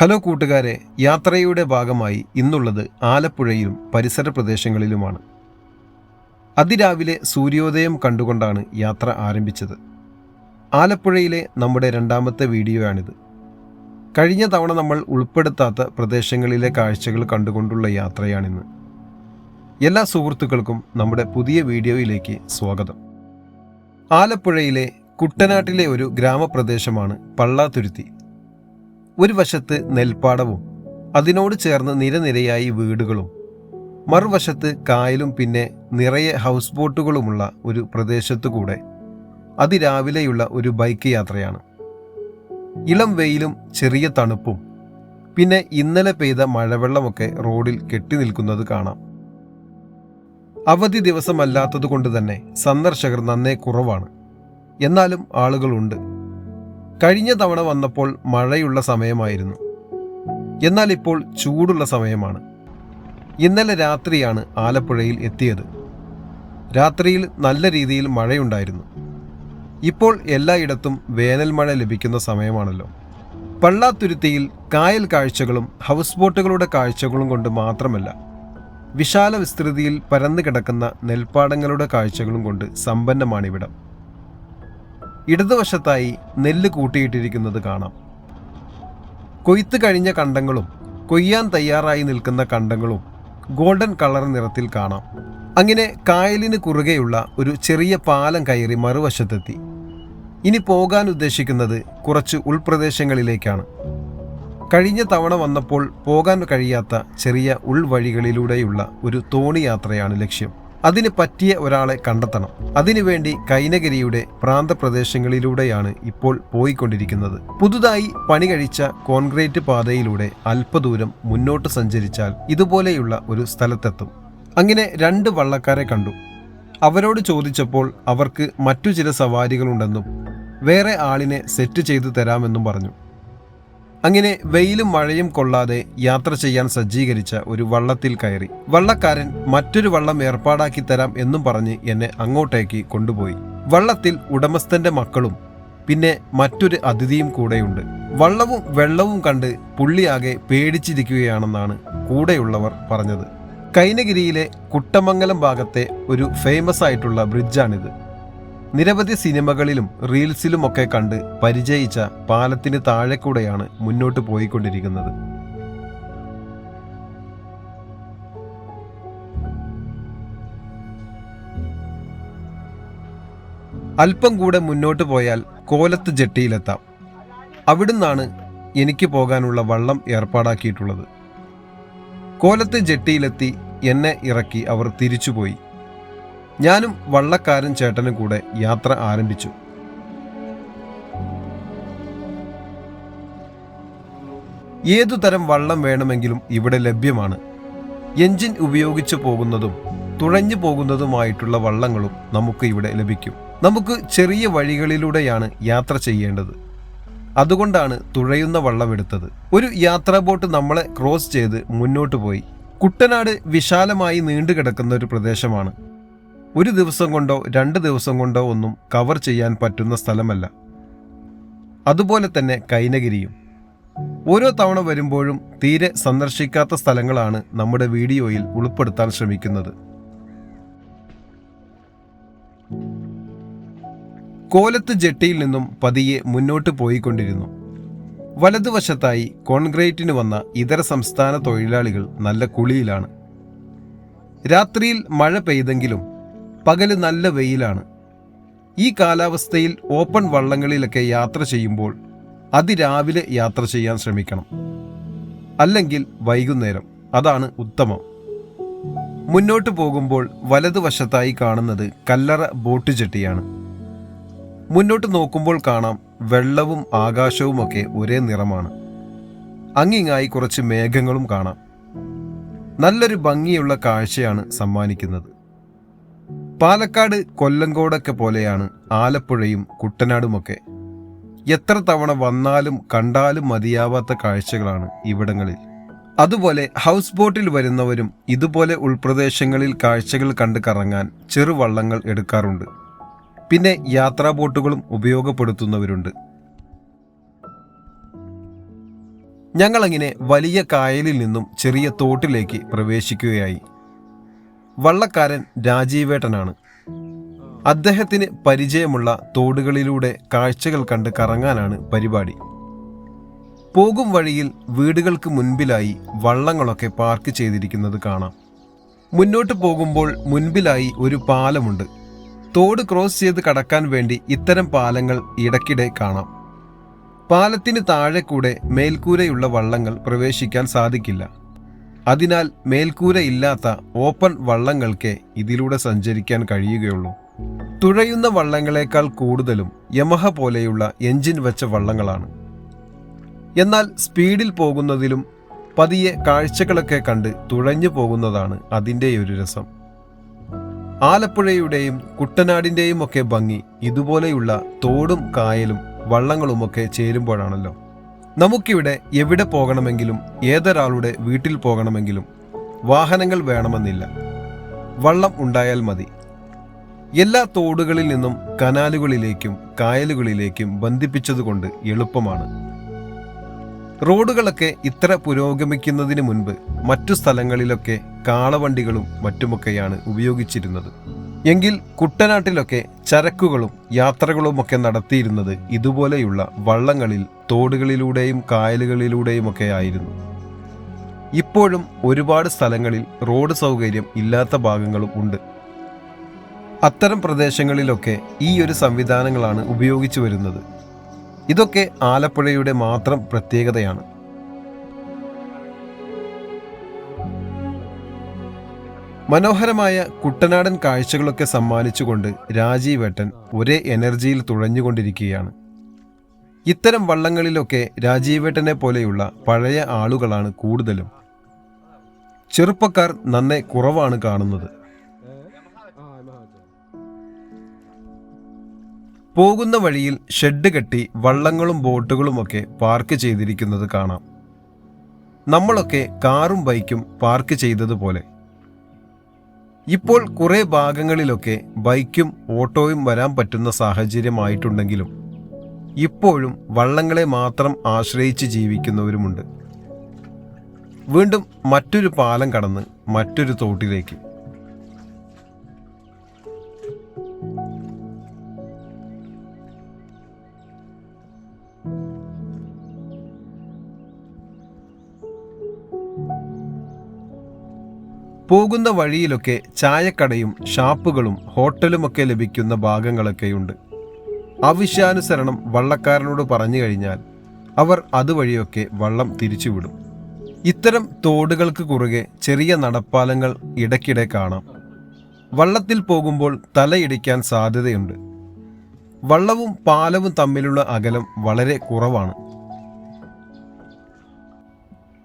Hello കൂട്ടുകാരെ യാത്രയുടെ ഭാഗമായി ഇന്നുള്ളത് ആലപ്പുഴയിലും പരിസര പ്രദേശങ്ങളിലുമാണ്. അതിരാവിലെ സൂര്യോദയം കണ്ടുകൊണ്ടാണ് യാത്ര ആരംഭിച്ചത്. ആലപ്പുഴയിലെ നമ്മുടെ രണ്ടാമത്തെ വീഡിയോയാണിത്. കഴിഞ്ഞ തവണ നമ്മൾ ഉൾപ്പെടുത്താത്ത പ്രദേശങ്ങളിലെ കാഴ്ചകൾ കണ്ടുകൊണ്ടുള്ള യാത്രയാണിന്ന്. എല്ലാ സുഹൃത്തുക്കൾക്കും നമ്മുടെ പുതിയ വീഡിയോയിലേക്ക് സ്വാഗതം. ആലപ്പുഴയിലെ കുട്ടനാട്ടിലെ ഒരു ഗ്രാമപ്രദേശമാണ് പള്ളാത്തുരുത്തി. ഒരു വശത്ത് നെൽപ്പാടവും അതിനോട് ചേർന്ന് നിരനിരയായി വീടുകളും. മറുവശത്ത് കായലും പിന്നെ നിറയെ ഹൗസ് ബോട്ടുകളുമുള്ള ഒരു പ്രദേശത്തു കൂടെ അതിരാവിലെയുള്ള ഒരു ബൈക്ക് യാത്രയാണ്. ഇളം വെയിലും ചെറിയ തണുപ്പും പിന്നെ ഇന്നലെ പെയ്ത മഴവെള്ളമൊക്കെ റോഡിൽ കെട്ടി നിൽക്കുന്നത് കാണാം. അവധി ദിവസമല്ലാത്തതുകൊണ്ട് തന്നെ സന്ദർശകർ നന്നേ കുറവാണ്. എന്നാലും ആളുകളുണ്ട്. കഴിഞ്ഞ തവണ വന്നപ്പോൾ മഴയുള്ള സമയമായിരുന്നു. എന്നാൽ ഇപ്പോൾ ചൂടുള്ള സമയമാണ്. ഇന്നലെ രാത്രിയാണ് ആലപ്പുഴയിൽ എത്തിയത്. രാത്രിയിൽ നല്ല രീതിയിൽ മഴയുണ്ടായിരുന്നു. ഇപ്പോൾ എല്ലായിടത്തും വേനൽ മഴ ലഭിക്കുന്ന സമയമാണല്ലോ. പള്ളാത്തുരുത്തിയിൽ കായൽ കാഴ്ചകളും ഹൗസ് ബോട്ടുകളുടെ കാഴ്ചകളും കൊണ്ട് മാത്രമല്ല വിശാല വിസ്തൃതിയിൽ പരന്നു കിടക്കുന്ന നെൽപ്പാടങ്ങളുടെ കാഴ്ചകളും കൊണ്ട് സമ്പന്നമാണിവിടം. ഇടതുവശത്തായി നെല്ല് കൂട്ടിയിട്ടിരിക്കുന്നത് കാണാം. കൊയ്ത്ത് കഴിഞ്ഞ കണ്ടങ്ങളും കൊയ്യാൻ തയ്യാറായി നിൽക്കുന്ന കണ്ടങ്ങളും ഗോൾഡൻ കളർ നിറത്തിൽ കാണാം. അങ്ങനെ കായലിന് കുറുകെയുള്ള ഒരു ചെറിയ പാലം കയറി മറുവശത്തെത്തി. ഇനി പോകാൻ ഉദ്ദേശിക്കുന്നത് കുറച്ച് ഉൾപ്രദേശങ്ങളിലേക്കാണ്. കഴിഞ്ഞ തവണ വന്നപ്പോൾ പോകാൻ കഴിയാത്ത ചെറിയ ഉൾവഴികളിലൂടെയുള്ള ഒരു തോണി യാത്രയാണ് ലക്ഷ്യം. അതിന് പറ്റിയ ഒരാളെ കണ്ടെത്തണം. അതിനുവേണ്ടി കൈനഗിരിയുടെ പ്രാന്തപ്രദേശങ്ങളിലൂടെയാണ് ഇപ്പോൾ പോയിക്കൊണ്ടിരിക്കുന്നത്. പുതുതായി പണി കഴിച്ച കോൺക്രീറ്റ് പാതയിലൂടെ അല്പദൂരം മുന്നോട്ട് സഞ്ചരിച്ചാൽ ഇതുപോലെയുള്ള ഒരു സ്ഥലത്തെത്തും. അങ്ങനെ രണ്ട് വള്ളക്കാരെ കണ്ടു. അവരോട് ചോദിച്ചപ്പോൾ അവർക്ക് മറ്റു ചില സവാരികളുണ്ടെന്നും വേറെ ആളിനെ സെറ്റ് ചെയ്തു തരാമെന്നും പറഞ്ഞു. അങ്ങനെ വെയിലും മഴയും കൊള്ളാതെ യാത്ര ചെയ്യാൻ സജ്ജീകരിച്ച ഒരു വള്ളത്തിൽ കയറി. വള്ളക്കാരൻ മറ്റൊരു വള്ളം ഏർപ്പാടാക്കി തരാം എന്നും പറഞ്ഞ് എന്നെ അങ്ങോട്ടേക്ക് കൊണ്ടുപോയി. വള്ളത്തിൽ ഉടമസ്ഥന്റെ മക്കളും പിന്നെ മറ്റൊരു അതിഥിയും കൂടെയുണ്ട്. വള്ളവും വെള്ളവും കണ്ട് പുള്ളിയാകെ പേടിച്ചിരിക്കുകയാണെന്നാണ് കൂടെയുള്ളവർ പറഞ്ഞത്. കൈനഗിരിയിലെ കുട്ടമംഗലം ഭാഗത്തെ ഒരു ഫേമസ് ആയിട്ടുള്ള ബ്രിഡ്ജാണിത്. നിരവധി സിനിമകളിലും റീൽസിലുമൊക്കെ കണ്ട് പരിചയിച്ച പാലത്തിന് താഴെ കൂടെയാണ് മുന്നോട്ട് പോയിക്കൊണ്ടിരിക്കുന്നത്. അല്പം കൂടെ മുന്നോട്ട് പോയാൽ കോലത്ത് ജെട്ടിയിലെത്താം. അവിടുന്നാണ് എനിക്ക് പോകാനുള്ള വള്ളം ഏർപ്പാടാക്കിയിട്ടുള്ളത്. കോലത്ത് ജെട്ടിയിലെത്തി എന്നെ ഇറക്കി അവർ തിരിച്ചുപോയി. ഞാനും വള്ളക്കാരൻ ചേട്ടനും കൂടെ യാത്ര ആരംഭിച്ചു. ഏതു തരം വള്ളം വേണമെങ്കിലും ഇവിടെ ലഭ്യമാണ്. എഞ്ചിൻ ഉപയോഗിച്ചു പോകുന്നതും തുഴഞ്ഞു പോകുന്നതുമായിട്ടുള്ള വള്ളങ്ങളും നമുക്ക് ഇവിടെ ലഭിക്കും. നമുക്ക് ചെറിയ വഴികളിലൂടെയാണ് യാത്ര ചെയ്യേണ്ടത്. അതുകൊണ്ടാണ് തുഴയുന്ന വള്ളം എടുത്തത്. ഒരു യാത്രാ ബോട്ട് നമ്മളെ ക്രോസ് ചെയ്ത് മുന്നോട്ട് പോയി. കുട്ടനാട് വിശാലമായി നീണ്ടുകിടക്കുന്ന ഒരു പ്രദേശമാണ്. ഒരു ദിവസം കൊണ്ടോ രണ്ട് ദിവസം കൊണ്ടോ ഒന്നും കവർ ചെയ്യാൻ പറ്റുന്ന സ്ഥലമല്ല. അതുപോലെ തന്നെ കൈനഗിരിയും. ഓരോ തവണ വരുമ്പോഴും തീരെ സന്ദർശിക്കാത്ത സ്ഥലങ്ങളാണ് നമ്മുടെ വീഡിയോയിൽ ഉൾപ്പെടുത്താൻ ശ്രമിക്കുന്നത്. കോലത്ത് ജെട്ടിയിൽ നിന്നും പതിയെ മുന്നോട്ട് പോയിക്കൊണ്ടിരുന്നു. വലതുവശത്തായി കോൺക്രീറ്റിന് വന്ന ഇതര സംസ്ഥാന തൊഴിലാളികൾ നല്ല കുളിയിലാണ്. രാത്രിയിൽ മഴ പെയ്തെങ്കിലും പകൽ നല്ല വെയിലാണ്. ഈ കാലാവസ്ഥയിൽ ഓപ്പൺ വള്ളങ്ങളിലൊക്കെ യാത്ര ചെയ്യുമ്പോൾ അതിരാവിലെ യാത്ര ചെയ്യാൻ ശ്രമിക്കണം. അല്ലെങ്കിൽ വൈകുന്നേരം. അതാണ് ഉത്തമം. മുന്നോട്ട് പോകുമ്പോൾ വലതുവശത്തായി കാണുന്നത് കല്ലറ ബോട്ട് ചെട്ടിയാണ് മുന്നോട്ട് നോക്കുമ്പോൾ കാണാം വെള്ളവും ആകാശവുമൊക്കെ ഒരേ നിറമാണ്. അങ്ങിങ്ങായി കുറച്ച് മേഘങ്ങളും കാണാം. നല്ലൊരു ഭംഗിയുള്ള കാഴ്ചയാണ് സമ്മാനിക്കുന്നത്. പാലക്കാട് കൊല്ലങ്കോടൊക്കെ പോലെയാണ് ആലപ്പുഴയും കുട്ടനാടുമൊക്കെ. എത്ര തവണ വന്നാലും കണ്ടാലും മതിയാവാത്ത കാഴ്ചകളാണ് ഇവിടങ്ങളിൽ. അതുപോലെ ഹൗസ് ബോട്ടിൽ വരുന്നവരും ഇതുപോലെ ഉൾപ്രദേശങ്ങളിൽ കാഴ്ചകൾ കണ്ട് കറങ്ങാൻ ചെറുവള്ളങ്ങൾ എടുക്കാറുണ്ട്. പിന്നെ യാത്രാ ബോട്ടുകളും ഉപയോഗപ്പെടുത്തുന്നവരുണ്ട്. ഞങ്ങളങ്ങനെ വലിയ കായലിൽ നിന്നും ചെറിയ തോട്ടിലേക്ക് പ്രവേശിക്കുകയായി. വള്ളക്കാരൻ രാജീവേട്ടനാണ്. അദ്ദേഹത്തിന് പരിചയമുള്ള തോടുകളിലൂടെ കാഴ്ചകൾ കണ്ട് കറങ്ങാനാണ് പരിപാടി. പോകും വഴിയിൽ വീടുകൾക്ക് മുൻപിലായി വള്ളങ്ങളൊക്കെ പാർക്ക് ചെയ്തിരിക്കുന്നത് കാണാം. മുന്നോട്ട് പോകുമ്പോൾ മുൻപിലായി ഒരു പാലമുണ്ട്. തോട് ക്രോസ് ചെയ്ത് കടക്കാൻ വേണ്ടി ഇത്തരം പാലങ്ങൾ ഇടയ്ക്കിടെ കാണാം. പാലത്തിന് താഴെ കൂടെ മേൽക്കൂരയുള്ള വള്ളങ്ങൾ പ്രവേശിക്കാൻ സാധിക്കില്ല. അതിനാൽ മേൽക്കൂരയില്ലാത്ത ഓപ്പൺ വള്ളങ്ങൾക്കേ ഇതിലൂടെ സഞ്ചരിക്കാൻ കഴിയുകയുള്ളൂ. തുഴയുന്ന വള്ളങ്ങളെക്കാൾ കൂടുതലും യമഹ പോലെയുള്ള എഞ്ചിൻ വെച്ച വള്ളങ്ങളാണ്. എന്നാൽ സ്പീഡിൽ പോകുന്നതിലും പതിയെ കാഴ്ചകളൊക്കെ കണ്ട് തുഴഞ്ഞു പോകുന്നതാണ് അതിന്റെ ഒരു രസം. ആലപ്പുഴയുടെയും കുട്ടനാടിന്റെയും ഒക്കെ ഭംഗി ഇതുപോലെയുള്ള തോടും കായലും വള്ളങ്ങളുമൊക്കെ ചേരുമ്പോഴാണല്ലോ. നമുക്കിവിടെ എവിടെ പോകണമെങ്കിലും ഏതൊരാളുടെ വീട്ടിൽ പോകണമെങ്കിലും വാഹനങ്ങൾ വേണമെന്നില്ല. വള്ളം ഉണ്ടായാൽ മതി. എല്ലാ തോടുകളിൽ നിന്നും കനാലുകളിലേക്കും കായലുകളിലേക്കും ബന്ധിപ്പിച്ചതുകൊണ്ട് എളുപ്പമാണ്. റോഡുകളൊക്കെ ഇത്ര പുരോഗമിക്കുന്നതിന് മുൻപ് മറ്റു സ്ഥലങ്ങളിലൊക്കെ കാളവണ്ടികളും മറ്റുമൊക്കെയാണ് ഉപയോഗിച്ചിരുന്നത്. എങ്കിൽ കുട്ടനാട്ടിലൊക്കെ ചരക്കുകളും യാത്രകളുമൊക്കെ നടത്തിയിരുന്നത് ഇതുപോലെയുള്ള വള്ളങ്ങളിൽ തോടുകളിലൂടെയും കായലുകളിലൂടെയുമൊക്കെ ആയിരുന്നു. ഇപ്പോഴും ഒരുപാട് സ്ഥലങ്ങളിൽ റോഡ് സൗകര്യം ഇല്ലാത്ത ഭാഗങ്ങളും ഉണ്ട്. അത്തരം പ്രദേശങ്ങളിലൊക്കെ ഈ ഒരു സംവിധാനങ്ങളാണ് ഉപയോഗിച്ചു വരുന്നത്. ഇതൊക്കെ ആലപ്പുഴയുടെ മാത്രം പ്രത്യേകതയാണ്. മനോഹരമായ കുട്ടനാടൻ കാഴ്ചകളൊക്കെ സമ്മാനിച്ചുകൊണ്ട് രാജീവേട്ടൻ ഒരേ എനർജിയിൽ തുഴഞ്ഞുകൊണ്ടിരിക്കുകയാണ്. ഇത്തരം വള്ളങ്ങളിലൊക്കെ രാജീവേട്ടനെ പോലെയുള്ള പഴയ ആളുകളാണ് കൂടുതലും. ചെറുപ്പക്കാർ നന്നെ കുറവാണ് കാണുന്നത്. പോകുന്ന വഴിയിൽ ഷെഡ് കെട്ടി വള്ളങ്ങളും ബോട്ടുകളുമൊക്കെ പാർക്ക് ചെയ്തിരിക്കുന്നത് കാണാം. നമ്മളൊക്കെ കാറും ബൈക്കും പാർക്ക് ചെയ്തതുപോലെ. ഇപ്പോൾ കുറേ ഭാഗങ്ങളിലൊക്കെ ബൈക്കും ഓട്ടോയും വരാൻ പറ്റുന്ന സാഹചര്യമായിട്ടുണ്ടെങ്കിലും ഇപ്പോഴും വള്ളങ്ങളെ മാത്രം ആശ്രയിച്ച് ജീവിക്കുന്നവരുമുണ്ട്. വീണ്ടും മറ്റൊരു പാലം കടന്ന് മറ്റൊരു തോട്ടിലേക്ക്. പോകുന്ന വഴിയിലൊക്കെ ചായക്കടയും ഷാപ്പുകളും ഹോട്ടലുമൊക്കെ ലഭിക്കുന്ന ഭാഗങ്ങളൊക്കെയുണ്ട്. ആവശ്യാനുസരണം വള്ളക്കാരനോട് പറഞ്ഞു കഴിഞ്ഞാൽ അവർ അതുവഴിയൊക്കെ വള്ളം തിരിച്ചുവിടും. ഇത്തരം തോടുകൾക്ക് കുറുകെ ചെറിയ നടപ്പാലങ്ങൾ ഇടയ്ക്കിടെ കാണാം. വള്ളത്തിൽ പോകുമ്പോൾ തലയിടിക്കാൻ സാധ്യതയുണ്ട്. വള്ളവും പാലവും തമ്മിലുള്ള അകലം വളരെ കുറവാണ്.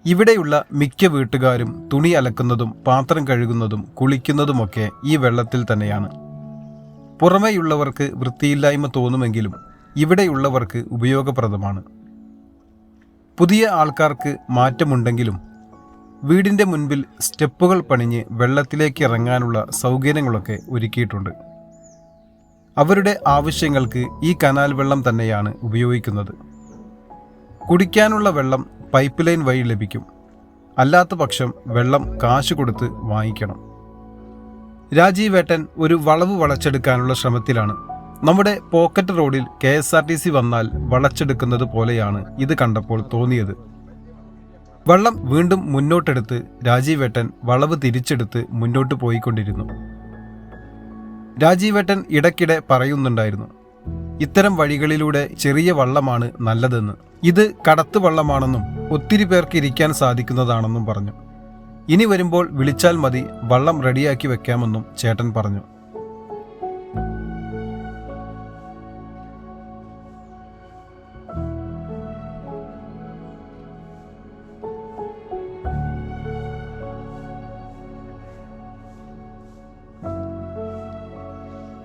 ഇവിടെയുള്ള മിക്ക വീട്ടുകാരും തുണി അലക്കുന്നതും പാത്രം കഴുകുന്നതും കുളിക്കുന്നതുമൊക്കെ ഈ വെള്ളത്തിൽ തന്നെയാണ്. പുറമേയുള്ളവർക്ക് വൃത്തിയില്ലായ്മ തോന്നുമെങ്കിലും ഇവിടെയുള്ളവർക്ക് ഉപയോഗപ്രദമാണ്. പുതിയ ആൾക്കാർക്ക് മാറ്റമുണ്ടെങ്കിലും വീടിന്റെ മുൻപിൽ സ്റ്റെപ്പുകൾ പണിഞ്ഞ് വെള്ളത്തിലേക്ക് ഇറങ്ങാനുള്ള സൗകര്യങ്ങളൊക്കെ ഒരുക്കിയിട്ടുണ്ട്. അവരുടെ ആവശ്യങ്ങൾക്ക് ഈ കനാൽ വെള്ളം തന്നെയാണ് ഉപയോഗിക്കുന്നത്. കുടിക്കാനുള്ള വെള്ളം പൈപ്പ് ലൈൻ വഴി ലഭിക്കും. അല്ലാത്ത പക്ഷം വെള്ളം കാശ് കൊടുത്ത് വാങ്ങിക്കണം. രാജീവ് വേട്ടൻ ഒരു വളവ് വളച്ചെടുക്കാനുള്ള ശ്രമത്തിലാണ്. നമ്മുടെ പോക്കറ്റ് റോഡിൽ K S R T C വന്നാൽ വളച്ചെടുക്കുന്നത് പോലെയാണ് ഇത് കണ്ടപ്പോൾ തോന്നിയത്. വെള്ളം വീണ്ടും മുന്നോട്ടെടുത്ത് രാജീവേട്ടൻ വളവ് തിരിച്ചെടുത്ത് മുന്നോട്ട് പോയിക്കൊണ്ടിരുന്നു. രാജീവേട്ടൻ ഇടയ്ക്കിടെ പറയുന്നുണ്ടായിരുന്നു ഇത്തരം വഴികളിലൂടെ ചെറിയ വള്ളമാണ് നല്ലതെന്ന്. ഇത് കടത്ത് വള്ളമാണെന്നും ഒത്തിരി പേർക്ക് ഇരിക്കാൻ സാധിക്കുന്നതാണെന്നും പറഞ്ഞു. ഇനി വരുമ്പോൾ വിളിച്ചാൽ മതി വള്ളം റെഡിയാക്കി വെക്കാമെന്നും ചേട്ടൻ പറഞ്ഞു.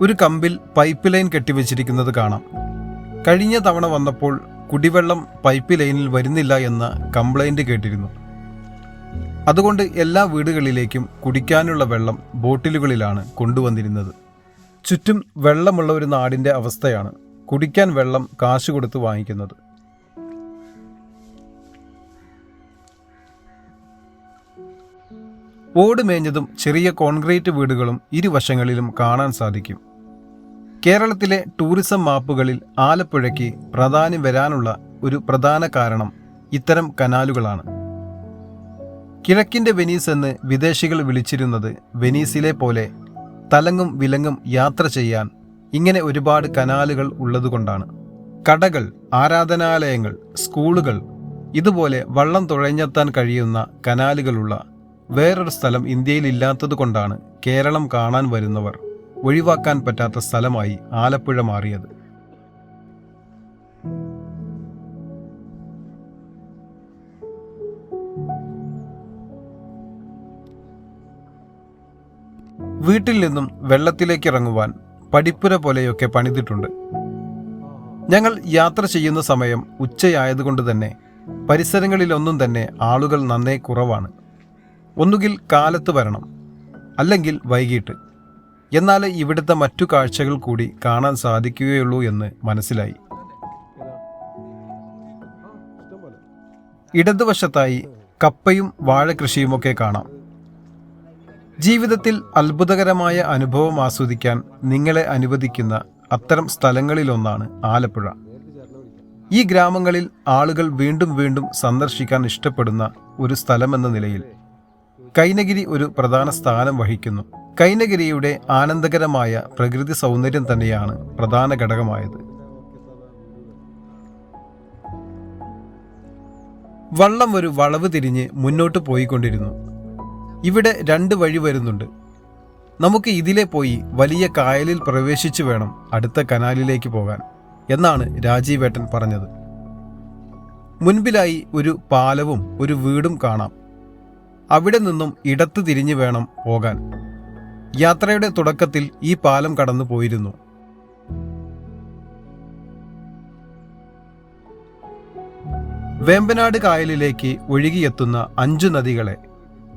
ഒരു കമ്പിൽ പൈപ്പ് ലൈൻ കെട്ടിവെച്ചിരിക്കുന്നത് കാണാം. കഴിഞ്ഞ തവണ വന്നപ്പോൾ കുടിവെള്ളം പൈപ്പ് ലൈനിൽ വരുന്നില്ല എന്ന കംപ്ലൈന്റ് കേട്ടിരുന്നു. അതുകൊണ്ട് എല്ലാ വീടുകളിലേക്കും കുടിക്കാനുള്ള വെള്ളം ബോട്ടിലുകളിലാണ് കൊണ്ടുവന്നിരുന്നത്. ചുറ്റും വെള്ളമുള്ള ഒരു നാടിന്റെ അവസ്ഥയാണ് കുടിക്കാൻ വെള്ളം കാശ് കൊടുത്ത് വാങ്ങിക്കുന്നത്. ഓട് മേഞ്ഞതും ചെറിയ കോൺക്രീറ്റ് വീടുകളും ഇരുവശങ്ങളിലും കാണാൻ സാധിക്കും. കേരളത്തിലെ ടൂറിസം മാപ്പുകളിൽ ആലപ്പുഴയ്ക്ക് പ്രാധാന്യം വരാനുള്ള ഒരു പ്രധാന കാരണം ഇത്തരം കനാലുകളാണ്. കിഴക്കിന്റെ വെനീസ് എന്ന് വിദേശികൾ വിളിച്ചിരുന്നത് വെനീസിലെ പോലെ തലങ്ങും വിലങ്ങും യാത്ര ചെയ്യാൻ ഇങ്ങനെ ഒരുപാട് കനാലുകൾ ഉള്ളതുകൊണ്ടാണ്. കടകൾ ആരാധനാലയങ്ങൾ സ്കൂളുകൾ ഇതുപോലെ വള്ളം തുഴഞ്ഞെത്താൻ കഴിയുന്ന കനാലുകളുള്ള വേറൊരു സ്ഥലം ഇന്ത്യയിൽ ഇല്ലാത്തതുകൊണ്ടാണ് കേരളം കാണാൻ വരുന്നവർ. ഒഴിവാക്കാൻ പറ്റാത്ത സ്ഥലമായി ആലപ്പുഴ മാറിയത്. വീട്ടിൽ നിന്നും വെള്ളത്തിലേക്ക് ഇറങ്ങുവാൻ പടിപ്പുര പോലെയൊക്കെ പണിതിട്ടുണ്ട്. ഞങ്ങൾ യാത്ര ചെയ്യുന്ന സമയം ഉച്ചയായതുകൊണ്ട് തന്നെ പരിസരങ്ങളിലൊന്നും തന്നെ ആളുകൾ നന്നേ കുറവാണ്. ഒന്നുകിൽ കാലത്ത് വരണം അല്ലെങ്കിൽ വൈകിട്ട്. എന്നാൽ ഇവിടുത്തെ മറ്റു കാഴ്ചകൾ കൂടി കാണാൻ സാധിക്കുകയുള്ളൂ എന്ന് മനസ്സിലായി. ഇടതുവശത്തായി കപ്പയും വാഴകൃഷിയുമൊക്കെ കാണാം. ജീവിതത്തിൽ അത്ഭുതകരമായ അനുഭവം ആസ്വദിക്കാൻ നിങ്ങളെ അനുവദിക്കുന്ന അത്തരം സ്ഥലങ്ങളിലൊന്നാണ് ആലപ്പുഴ. ഈ ഗ്രാമങ്ങളിൽ ആളുകൾ വീണ്ടും വീണ്ടും സന്ദർശിക്കാൻ ഇഷ്ടപ്പെടുന്ന ഒരു സ്ഥലമെന്ന നിലയിൽ കൈനഗിരി ഒരു പ്രധാന സ്ഥാനം വഹിക്കുന്നു. കൈനഗിരിയുടെ ആനന്ദകരമായ പ്രകൃതി സൗന്ദര്യം തന്നെയാണ് പ്രധാന ഘടകമായത്. വള്ളം ഒരു വളവ് തിരിഞ്ഞ് മുന്നോട്ട് പോയിക്കൊണ്ടിരുന്നു. ഇവിടെ രണ്ട് വഴി വരുന്നുണ്ട്. നമുക്ക് ഇതിലെ പോയി വലിയ കായലിൽ പ്രവേശിച്ചു വേണം അടുത്ത കനാലിലേക്ക് പോകാൻ എന്നാണ് രാജീവേട്ടൻ പറഞ്ഞത്. മുൻപിലായി ഒരു പാലവും ഒരു വീടും കാണാം. അവിടെ നിന്നും ഇടത്ത് തിരിഞ്ഞു വേണം പോകാൻ. യാത്രയുടെ തുടക്കത്തിൽ ഈ പാലം കടന്നു പോയിരുന്നു. വേമ്പനാട് കായലിലേക്ക് ഒഴുകിയെത്തുന്ന അഞ്ചു നദികളെ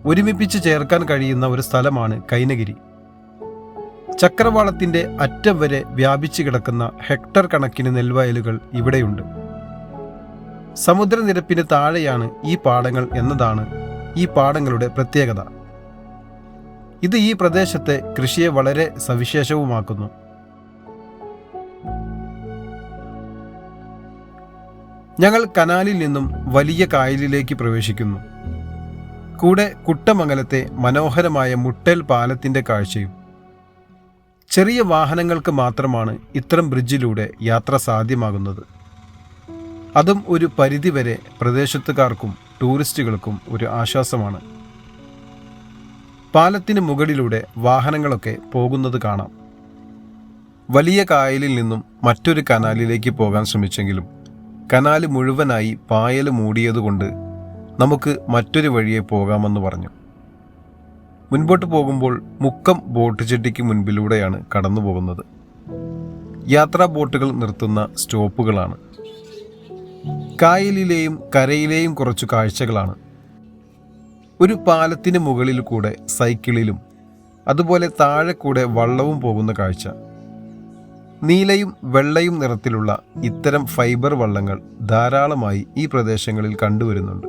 ഒരുമിപ്പിച്ച് ചേർക്കാൻ കഴിയുന്ന ഒരു സ്ഥലമാണ് കൈനഗിരി. ചക്രവാളത്തിന്റെ അറ്റം വരെ വ്യാപിച്ചു കിടക്കുന്ന ഹെക്ടർ കണക്കിന് നെൽവയലുകൾ ഇവിടെയുണ്ട്. സമുദ്രനിരപ്പിന് താഴെയാണ് ഈ പാടങ്ങൾ എന്നതാണ് ഈ പാടങ്ങളുടെ പ്രത്യേകത. ഇത് ഈ പ്രദേശത്തെ കൃഷിയെ വളരെ സവിശേഷവുമാക്കുന്നു. ഞങ്ങൾ കനാലിൽ നിന്നും വലിയ കായലിലേക്ക് പ്രവേശിക്കുന്നു. കൂടെ കുട്ടമംഗലത്തെ മനോഹരമായ മുട്ടൽ പാലത്തിന്റെ കാഴ്ചയും. ചെറിയ വാഹനങ്ങൾക്ക് മാത്രമാണ് ഇത്തരം ബ്രിഡ്ജിലൂടെ യാത്ര സാധ്യമാകുന്നത്. അതും ഒരു പരിധിവരെ പ്രദേശത്തുകാർക്കും ടൂറിസ്റ്റുകൾക്കും ഒരു ആശ്വാസമാണ്. പാലത്തിന് മുകളിലൂടെ വാഹനങ്ങളൊക്കെ പോകുന്നത് കാണാം. വലിയ കായലിൽ നിന്നും മറ്റൊരു കനാലിലേക്ക് പോകാൻ ശ്രമിച്ചെങ്കിലും കനാല് മുഴുവനായി പായൽ മൂടിയതുകൊണ്ട് നമുക്ക് മറ്റൊരു വഴിയെ പോകാമെന്ന് പറഞ്ഞു. മുൻപോട്ട് പോകുമ്പോൾ മുക്കം ബോട്ട് ചെട്ടിക്ക് മുൻപിലൂടെയാണ് കടന്നു പോകുന്നത്. യാത്രാ ബോട്ടുകൾ നിർത്തുന്ന സ്റ്റോപ്പുകളാണ്. കായലിലെയും കരയിലെയും കുറച്ചു കാഴ്ചകളാണ് ഒരു പാലത്തിന് മുകളിൽ കൂടെ സൈക്കിളിലും അതുപോലെ താഴെ കൂടെ വള്ളവും പോകുന്ന കാഴ്ച. നീലയും വെള്ളയും നിറത്തിലുള്ള ഇത്തരം ഫൈബർ വള്ളങ്ങൾ ധാരാളമായി ഈ പ്രദേശങ്ങളിൽ കണ്ടുവരുന്നുണ്ട്.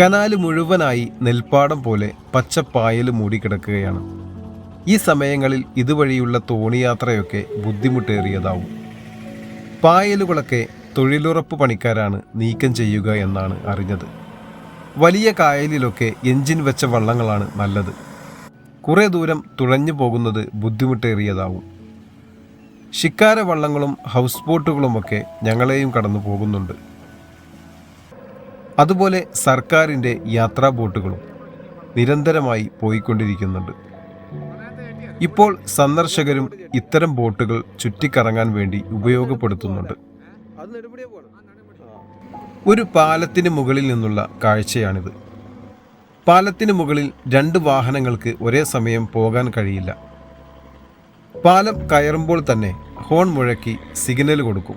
കനാല് മുഴുവനായി നെൽപ്പാടം പോലെ പച്ചപ്പായൽ മൂടിക്കിടക്കുകയാണ്. ഈ സമയങ്ങളിൽ ഇതുവഴിയുള്ള തോണിയാത്രയൊക്കെ ബുദ്ധിമുട്ടേറിയതാവും. പായലുകളൊക്കെ തൊഴിലുറപ്പ് പണിക്കാരാണ് നീക്കം ചെയ്യുക എന്നാണ് അറിഞ്ഞത്. വലിയ കായലിലൊക്കെ എഞ്ചിൻ വെച്ച വള്ളങ്ങളാണ് നല്ലത്. കുറേ ദൂരം തുഴഞ്ഞു പോകുന്നത് ബുദ്ധിമുട്ടേറിയതാവും. ശിക്കാര വള്ളങ്ങളും ഹൗസ് ബോട്ടുകളുമൊക്കെ ഞങ്ങളെയും കടന്നു പോകുന്നുണ്ട്. അതുപോലെ സർക്കാരിന്റെ യാത്രാ ബോട്ടുകളും നിരന്തരമായി പോയിക്കൊണ്ടിരിക്കുന്നുണ്ട്. ഇപ്പോൾ സന്ദർശകരും ഇത്തരം ബോട്ടുകൾ ചുറ്റിക്കറങ്ങാൻ വേണ്ടി ഉപയോഗപ്പെടുത്തുന്നുണ്ട്. ഒരു പാലത്തിന് മുകളിൽ നിന്നുള്ള കാഴ്ചയാണിത്. പാലത്തിന് മുകളിൽ രണ്ട് വാഹനങ്ങൾക്ക് ഒരേ സമയം പോകാൻ കഴിയില്ല. പാലം കയറുമ്പോൾ തന്നെ ഹോൺ മുഴക്കി സിഗ്നൽ കൊടുക്കും.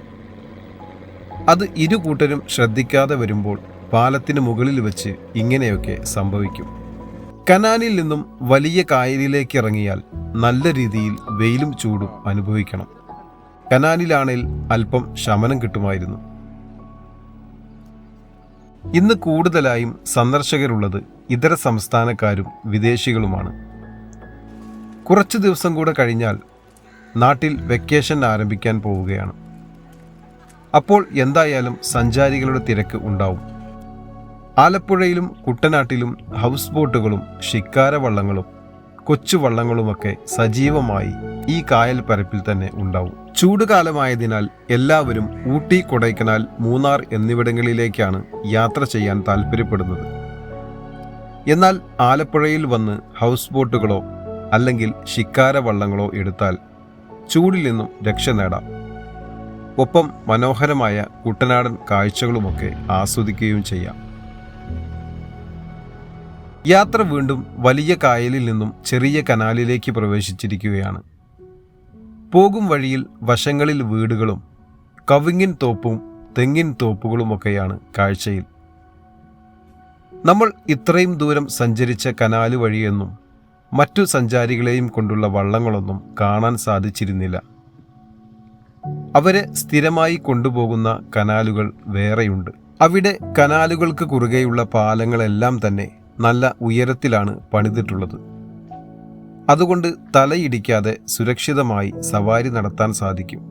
അത് ഇരു കൂട്ടരും ശ്രദ്ധിക്കാതെ വരുമ്പോൾ പാലത്തിന് മുകളിൽ വെച്ച് ഇങ്ങനെയൊക്കെ സംഭവിക്കും. കനാലിൽ നിന്നും വലിയ കായലിലേക്ക് ഇറങ്ങിയാൽ നല്ല രീതിയിൽ വെയിലും ചൂടും അനുഭവിക്കണം. കനാലിലാണേൽ അല്പം ശമനം കിട്ടുമായിരുന്നു. ഇന്ന് കൂടുതലായും സന്ദർശകരുള്ളത് ഇതര സംസ്ഥാനക്കാരും വിദേശികളുമാണ്. കുറച്ച് ദിവസം കൂടെ കഴിഞ്ഞാൽ നാട്ടിൽ വെക്കേഷൻ ആരംഭിക്കാൻ പോവുകയാണ്. അപ്പോൾ എന്തായാലും സഞ്ചാരികളുടെ തിരക്ക് ഉണ്ടാവും. ആലപ്പുഴയിലും കുട്ടനാട്ടിലും ഹൗസ് ബോട്ടുകളും ഷിക്കാര വള്ളങ്ങളും കൊച്ചു വള്ളങ്ങളുമൊക്കെ സജീവമായി ഈ കായൽ പരപ്പിൽ തന്നെ ഉണ്ടാവും. ചൂടുകാലമായതിനാൽ എല്ലാവരും ഊട്ടി കൊടൈക്കനാൽ മൂന്നാർ എന്നിവിടങ്ങളിലേക്കാണ് യാത്ര ചെയ്യാൻ താല്പര്യപ്പെടുന്നത് എന്നാൽ ആലപ്പുഴയിൽ വന്ന് ഹൗസ് ബോട്ടുകളോ അല്ലെങ്കിൽ ഷിക്കാര വള്ളങ്ങളോ എടുത്താൽ ചൂടിൽ നിന്നും രക്ഷ നേടാം. ഒപ്പം മനോഹരമായ കുട്ടനാടൻ കാഴ്ചകളുമൊക്കെ ആസ്വദിക്കുകയും ചെയ്യാം. യാത്ര വീണ്ടും വലിയ കായലിൽ നിന്നും ചെറിയ കനാലിലേക്ക് പ്രവേശിച്ചിരിക്കുകയാണ്. പോകും വഴിയിൽ വശങ്ങളിൽ വീടുകളും കവിങ്ങിൻ തോപ്പും തെങ്ങിൻ തോപ്പുകളുമൊക്കെയാണ് കാഴ്ചയിൽ. നമ്മൾ ഇത്രയും ദൂരം സഞ്ചരിച്ച കനാല് വഴിയെന്നും മറ്റു സഞ്ചാരികളെയും കൊണ്ടുള്ള വള്ളങ്ങളൊന്നും കാണാൻ സാധിച്ചിരുന്നില്ല. അവരെ സ്ഥിരമായി കൊണ്ടുപോകുന്ന കനാലുകൾ വേറെയുണ്ട്. അവിടെ കനാലുകൾക്ക് കുറുകെയുള്ള പാലങ്ങളെല്ലാം തന്നെ നല്ല ഉയരത്തിലാണ് പണിതിട്ടുള്ളത്. അതുകൊണ്ട് തലയിടിക്കാതെ സുരക്ഷിതമായി സവാരി നടത്താൻ സാധിക്കും.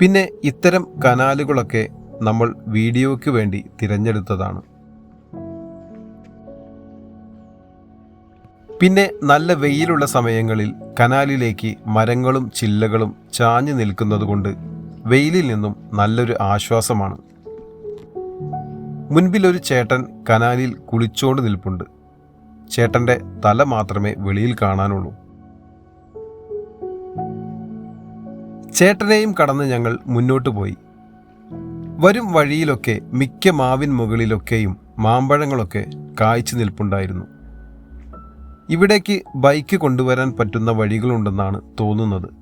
പിന്നെ ഇത്തരം കനാലുകളൊക്കെ നമ്മൾ വീഡിയോയ്ക്ക് വേണ്ടി തിരഞ്ഞെടുത്തതാണ്. പിന്നെ നല്ല വെയിലുള്ള സമയങ്ങളിൽ കനാലിലേക്ക് മരങ്ങളും ചില്ലകളും ചാഞ്ഞു നിൽക്കുന്നതുകൊണ്ട് വെയിലിൽ നിന്നും നല്ലൊരു ആശ്വാസമാണ്. മുൻപിലൊരു ചേട്ടൻ കനാലിൽ കുളിച്ചോണ്ട് നിൽപ്പുണ്ട്. ചേട്ടന്റെ തല മാത്രമേ വെളിയിൽ കാണാനുള്ളൂ. ചേട്ടനെയും കടന്ന് ഞങ്ങൾ മുന്നോട്ട് പോയി. വരും വഴിയിലൊക്കെ മിക്ക മാവിൻ മുകളിലൊക്കെയും മാമ്പഴങ്ങളൊക്കെ കായ്ച്ചു നിൽപ്പുണ്ടായിരുന്നു. ഇവിടേക്ക് ബൈക്ക് കൊണ്ടുവരാൻ പറ്റുന്ന വഴികളുണ്ടെന്നാണ് തോന്നുന്നത്.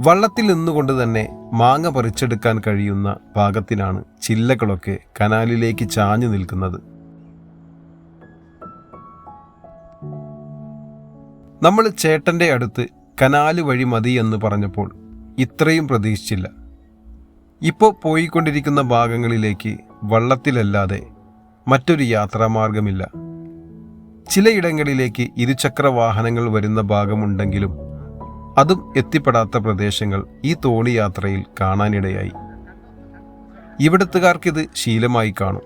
വള്ളത്തിൽ നിന്നുകൊണ്ട് തന്നെ മാങ്ങ പറിച്ചെടുക്കാൻ കഴിയുന്ന പാകത്തിനാണ് ചില്ലകളൊക്കെ കനാലിലേക്ക് ചാഞ്ഞു നിൽക്കുന്നത്. നമ്മൾ ചേട്ടന്റെ അടുത്ത് കനാല് വഴി മതി എന്ന് പറഞ്ഞപ്പോൾ ഇത്രയും പ്രതീക്ഷിച്ചില്ല. ഇപ്പോൾ പോയിക്കൊണ്ടിരിക്കുന്ന ഭാഗങ്ങളിലേക്ക് വള്ളത്തിലല്ലാതെ മറ്റൊരു യാത്രാമാർഗമില്ല. ചിലയിടങ്ങളിലേക്ക് ഇരുചക്ര വാഹനങ്ങൾ വരുന്ന ഭാഗമുണ്ടെങ്കിലും അതും എത്തിപ്പെടാത്ത പ്രദേശങ്ങൾ ഈ തോണി യാത്രയിൽ കാണാനിടയായി. ഇവിടുത്തുകാർക്കിത് ശീലമായി കാണും.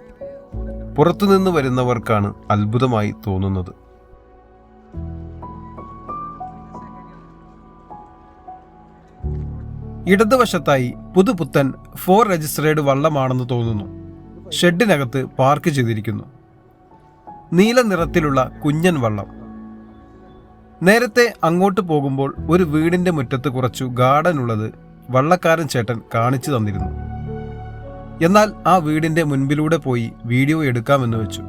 പുറത്തുനിന്ന് വരുന്നവർക്കാണ് അത്ഭുതമായി തോന്നുന്നത്. ഇടതുവശത്തായി പുതുപുത്തൻ ഫോർ രജിസ്ട്രേഡ് വള്ളമാണെന്ന് തോന്നുന്നു. ഷെഡിനകത്ത് പാർക്ക് ചെയ്തിരിക്കുന്നു. നീല നിറത്തിലുള്ള കുഞ്ഞൻ വള്ളം. നേരത്തെ അങ്ങോട്ട് പോകുമ്പോൾ ഒരു വീടിന്റെ മുറ്റത്ത് കുറച്ചു ഗാർഡൻ ഉള്ളത് വള്ളക്കാരൻ ചേട്ടൻ കാണിച്ചു തന്നിരുന്നു. എന്നാൽ ആ വീടിന്റെ മുൻപിലൂടെ പോയി വീഡിയോ എടുക്കാമെന്ന് വെച്ചു.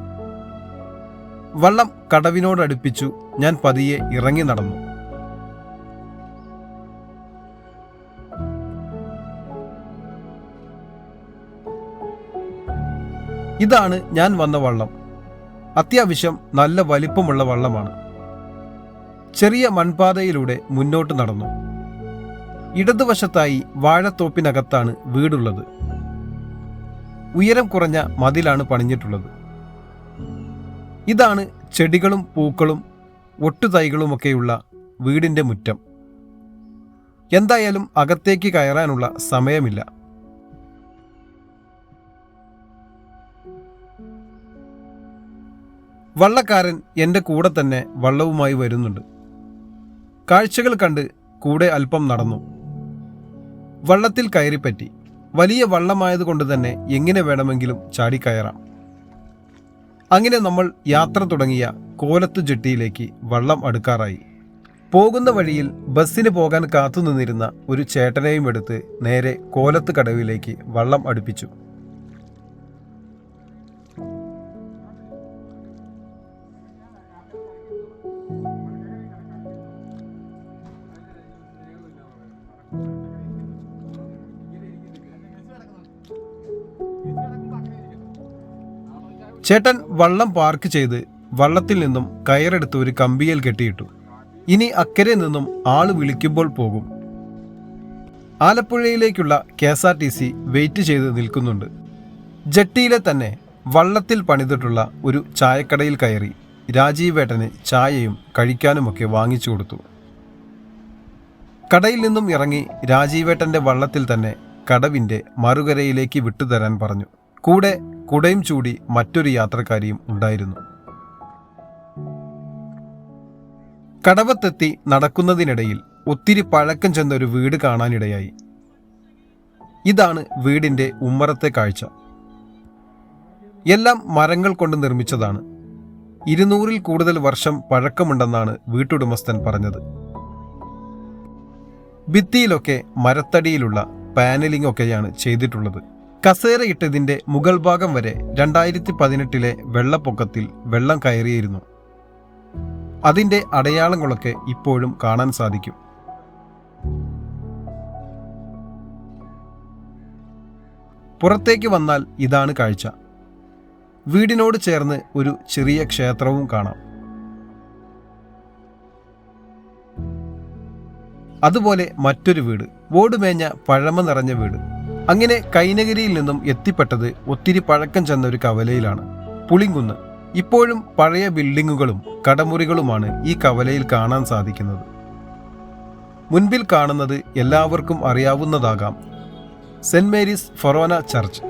വള്ളം കടവിനോടടുപ്പിച്ചു ഞാൻ പതിയെ ഇറങ്ങി നടന്നു. ഇതാണ് ഞാൻ വന്ന വള്ളം. അത്യാവശ്യം നല്ല വലിപ്പമുള്ള വള്ളമാണ്. ചെറിയ മൺപാതയിലൂടെ മുന്നോട്ട് നടന്നു. ഇടതുവശത്തായി വാഴത്തോപ്പിനകത്താണ് വീടുള്ളത്. ഉയരം കുറഞ്ഞ മതിലാണ് പണിഞ്ഞിട്ടുള്ളത്. ഇതാണ് ചെടികളും പൂക്കളും ഒട്ടുതൈകളുമൊക്കെയുള്ള വീടിന്റെ മുറ്റം. എന്തായാലും അകത്തേക്ക് കയറാനുള്ള സമയമില്ല. വള്ളക്കാരൻ എന്റെ കൂടെ തന്നെ വള്ളവുമായി വരുന്നുണ്ട്. കാഴ്ചകൾ കണ്ട് കൂടെ അല്പം നടന്നു. വള്ളത്തിൽ കയറിപ്പറ്റി. വലിയ വള്ളമായതുകൊണ്ട് തന്നെ എങ്ങനെ വേണമെങ്കിലും ചാടിക്കയറാം. അങ്ങനെ നമ്മൾ യാത്ര തുടങ്ങിയ കോലത്തു ജെട്ടിയിലേക്ക് വള്ളം അടുക്കാറായി. പോകുന്ന വഴിയിൽ ബസ്സിന് പോകാൻ കാത്തുനിന്നിരുന്ന ഒരു ചേട്ടനെയും എടുത്ത് നേരെ കോലത്ത് കടവിലേക്ക് വള്ളം അടുപ്പിച്ചു. ചേട്ടൻ വള്ളം പാർക്ക് ചെയ്ത് വള്ളത്തിൽ നിന്നും കയറെടുത്ത് ഒരു കമ്പിയൽ കെട്ടിയിട്ടു. ഇനി അക്കരെ നിന്നും ആൾ വിളിക്കുമ്പോൾ പോകും. ആലപ്പുഴയിലേക്കുള്ള K S R T C wait ചെയ്ത് നിൽക്കുന്നുണ്ട്. ജട്ടിയിലെ തന്നെ വള്ളത്തിൽ പണിതിട്ടുള്ള ഒരു ചായക്കടയിൽ കയറി രാജീവേട്ടന് ചായയും കഴിക്കാനുമൊക്കെ വാങ്ങിച്ചു കൊടുത്തു. കടയിൽ നിന്നും ഇറങ്ങി രാജീവേട്ടന്റെ വള്ളത്തിൽ തന്നെ കടവിന്റെ മറുകരയിലേക്ക് വിട്ടുതരാൻ പറഞ്ഞു. കൂടെ കുടയും ചൂടി മറ്റൊരു യാത്രക്കാരിയും ഉണ്ടായിരുന്നു. കടവത്തെത്തി നടക്കുന്നതിനിടയിൽ ഒത്തിരി പഴക്കം ചെന്നൊരു വീട് കാണാനിടയായി. ഇതാണ് വീടിന്റെ ഉമ്മറത്തെ കാഴ്ച. എല്ലാം മരങ്ങൾ കൊണ്ട് നിർമ്മിച്ചതാണ്. ഇരുന്നൂറിൽ കൂടുതൽ വർഷം പഴക്കമുണ്ടെന്നാണ് വീട്ടുടമസ്ഥൻ പറഞ്ഞത്. ഭിത്തിയിലൊക്കെ മരത്തടിയിലുള്ള പാനലിംഗ് ഒക്കെയാണ് ചെയ്തിട്ടുള്ളത്. കസേരയിട്ടതിന്റെ മുകൾ ഭാഗം വരെ രണ്ടായിരത്തി പതിനെട്ടിലെ വെള്ളപ്പൊക്കത്തിൽ വെള്ളം കയറിയിരുന്നു. അതിന്റെ അടയാളങ്ങളൊക്കെ ഇപ്പോഴും കാണാൻ സാധിക്കും. പുറത്തേക്ക് വന്നാൽ ഇതാണ് കാഴ്ച. വീടിനോട് ചേർന്ന് ഒരു ചെറിയ ക്ഷേത്രവും കാണാം. അതുപോലെ മറ്റൊരു വീട് ഓടുമേഞ്ഞ പഴമ നിറഞ്ഞ വീട്. അങ്ങനെ കൈനഗരിയിൽ നിന്നും എത്തിപ്പെട്ടത് ഒത്തിരി പഴക്കം ചെന്ന ഒരു കവലയിലാണ് പുളിങ്കുന്ന്. ഇപ്പോഴും പഴയ ബിൽഡിങ്ങുകളും കടമുറികളുമാണ് ഈ കവലയിൽ കാണാൻ സാധിക്കുന്നത്. മുൻപിൽ കാണുന്നത് എല്ലാവർക്കും അറിയാവുന്നതാകാം. Saint Mary's forane church.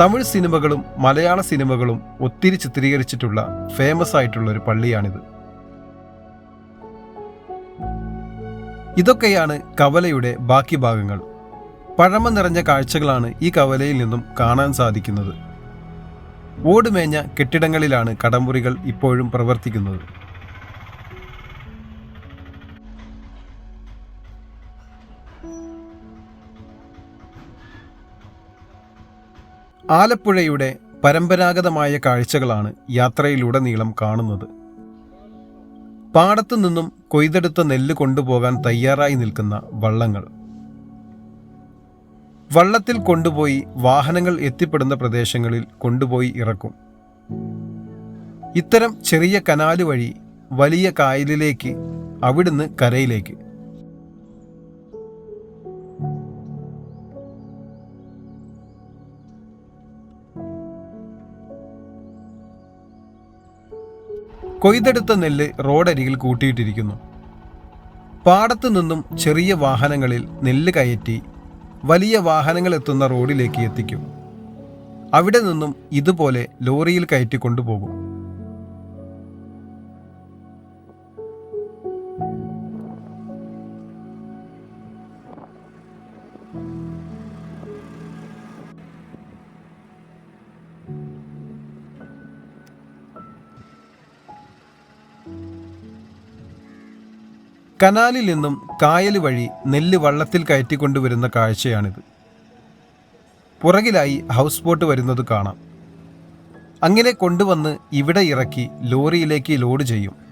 Tamil സിനിമകളും മലയാള സിനിമകളും ഒത്തിരി ചിത്രീകരിച്ചിട്ടുള്ള ഫേമസ് ആയിട്ടുള്ള ഒരു പള്ളിയാണിത്. ഇതൊക്കെയാണ് കവലയുടെ ബാക്കി ഭാഗങ്ങൾ. പഴമ നിറഞ്ഞ കാഴ്ചകളാണ് ഈ കവലയിൽ നിന്നും കാണാൻ സാധിക്കുന്നത്. ഓടുമേഞ്ഞ കെട്ടിടങ്ങളിലാണ് കടമുറികൾ ഇപ്പോഴും പ്രവർത്തിക്കുന്നത്. ആലപ്പുഴയുടെ പരമ്പരാഗതമായ കാഴ്ചകളാണ് യാത്രയിലുടനീളം കാണുന്നത്. പാടത്തു നിന്നും കൊയ്തെടുത്ത നെല്ല് കൊണ്ടുപോകാൻ തയ്യാറായി നിൽക്കുന്ന വള്ളങ്ങൾ. വള്ളത്തിൽ കൊണ്ടുപോയി വാഹനങ്ങൾ എത്തിപ്പെടുന്ന പ്രദേശങ്ങളിൽ കൊണ്ടുപോയി ഇറക്കും. ഇത്തരം ചെറിയ കനാല് വഴി വലിയ കായലിലേക്ക് അവിടുന്ന് കരയിലേക്ക്. കൊയ്തെടുത്ത നെല്ല് റോഡരികിൽ കൂട്ടിയിട്ടിരിക്കുന്നു. പാടത്തു നിന്നും ചെറിയ വാഹനങ്ങളിൽ നെല്ല് കയറ്റി വലിയ വാഹനങ്ങൾ എത്തുന്ന റോഡിലേക്ക് എത്തിക്കും. അവിടെ നിന്നും ഇതുപോലെ ലോറിയിൽ കയറ്റി കൊണ്ടുപോകും. കനാലിൽ നിന്നും കായൽ വഴി നെല്ല് വള്ളത്തിൽ കയറ്റിക്കൊണ്ടുവരുന്ന കാഴ്ചയാണിത്. പുറകിലായി ഹൗസ് ബോട്ട് വരുന്നത് കാണാം. അങ്ങനെ കൊണ്ടുവന്ന് ഇവിടെ ഇറക്കി ലോറിയിലേക്ക് ലോഡ് ചെയ്യും.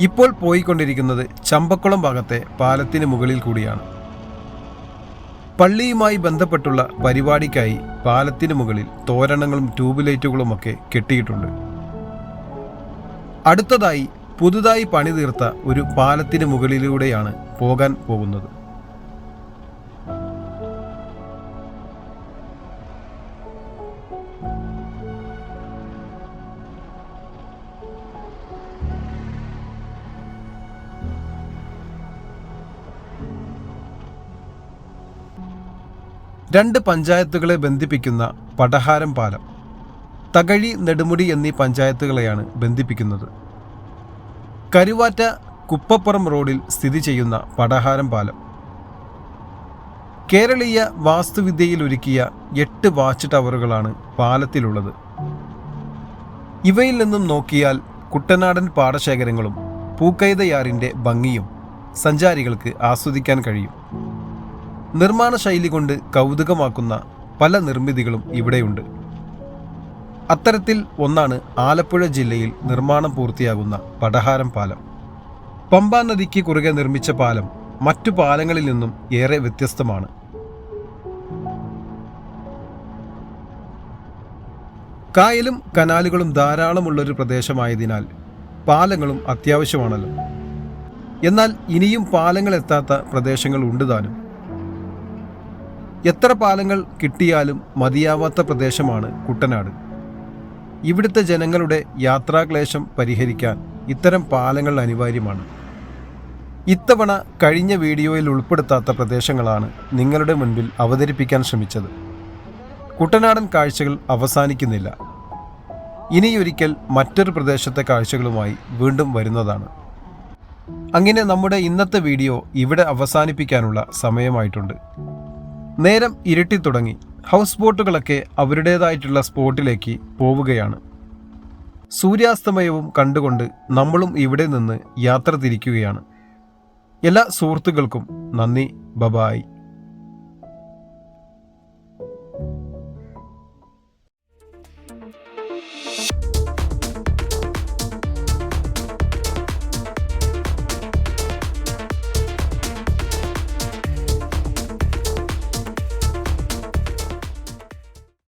ഇപ്പോൾ പോയിക്കൊണ്ടിരിക്കുന്നത് ചമ്പക്കുളം ഭാഗത്തെ പാലത്തിന് മുകളിൽ കൂടിയാണ്. പള്ളിയുമായി ബന്ധപ്പെട്ടുള്ള പരിപാടിക്കായി പാലത്തിന് മുകളിൽ തോരണങ്ങളും ട്യൂബ് ഒക്കെ കെട്ടിയിട്ടുണ്ട്. അടുത്തതായി പുതുതായി പണിതീർത്ത ഒരു പാലത്തിന് മുകളിലൂടെയാണ് പോകാൻ പോകുന്നത്. രണ്ട് പഞ്ചായത്തുകളെ ബന്ധിപ്പിക്കുന്ന പടഹാരം പാലം തകഴി നെടുമുടി എന്നീ പഞ്ചായത്തുകളെയാണ് ബന്ധിപ്പിക്കുന്നത്. കരുവാറ്റ കുപ്പപ്പുറം റോഡിൽ സ്ഥിതി ചെയ്യുന്ന പടഹാരം പാലം. കേരളീയ വാസ്തുവിദ്യയിൽ ഒരുക്കിയ എട്ട് വാച്ച് ടവറുകളാണ് പാലത്തിലുള്ളത്. ഇവയിൽ നിന്നും നോക്കിയാൽ കുട്ടനാടൻ പാടശേഖരങ്ങളും പൂക്കൈതയാറിന്റെ ഭംഗിയും സഞ്ചാരികൾക്ക് ആസ്വദിക്കാൻ കഴിയും. നിർമ്മാണ ശൈലി കൊണ്ട് കൗതുകമാക്കുന്ന പല നിർമ്മിതികളും ഇവിടെയുണ്ട്. അത്തരത്തിൽ ഒന്നാണ് ആലപ്പുഴ ജില്ലയിൽ നിർമ്മാണം പൂർത്തിയാകുന്ന പടഹാരം പാലം. പമ്പാ നദിക്ക് കുറുകെ നിർമ്മിച്ച പാലം മറ്റു പാലങ്ങളിൽ നിന്നും ഏറെ വ്യത്യസ്തമാണ്. കായലും കനാലുകളും ധാരാളമുള്ളൊരു പ്രദേശമായതിനാൽ പാലങ്ങളും അത്യാവശ്യമാണല്ലോ. എന്നാൽ ഇനിയും പാലങ്ങൾ എത്താത്ത പ്രദേശങ്ങൾ ഉണ്ട് താനും. എത്ര പാലങ്ങൾ കിട്ടിയാലും മതിയാവാത്ത പ്രദേശമാണ് കുട്ടനാട്. ഇവിടുത്തെ ജനങ്ങളുടെ യാത്രാക്ലേശം പരിഹരിക്കാൻ ഇത്തരം പാലങ്ങൾ അനിവാര്യമാണ്. ഇത്തവണ കഴിഞ്ഞ വീഡിയോയിൽ ഉൾപ്പെടുത്താത്ത പ്രദേശങ്ങളാണ് നിങ്ങളുടെ മുൻപിൽ അവതരിപ്പിക്കാൻ ശ്രമിച്ചത്. കുട്ടനാടൻ കാഴ്ചകൾ അവസാനിക്കുന്നില്ല. ഇനിയൊരിക്കൽ മറ്റൊരു പ്രദേശത്തെ കാഴ്ചകളുമായി വീണ്ടും വരുന്നതാണ്. അങ്ങനെ നമ്മുടെ ഇന്നത്തെ വീഡിയോ ഇവിടെ അവസാനിപ്പിക്കാനുള്ള സമയമായിട്ടുണ്ട്. നേരം ഇരുട്ടി തുടങ്ങി. ഹൗസ് ബോട്ടുകളൊക്കെ അവരുടേതായിട്ടുള്ള സ്പോട്ടിലേക്ക് പോവുകയാണ്. സൂര്യാസ്തമയവും കണ്ടുകൊണ്ട് നമ്മളും ഇവിടെ നിന്ന് യാത്ര തിരിക്കുകയാണ്. എല്ലാ സുഹൃത്തുക്കൾക്കും നന്ദി. ബബായ്.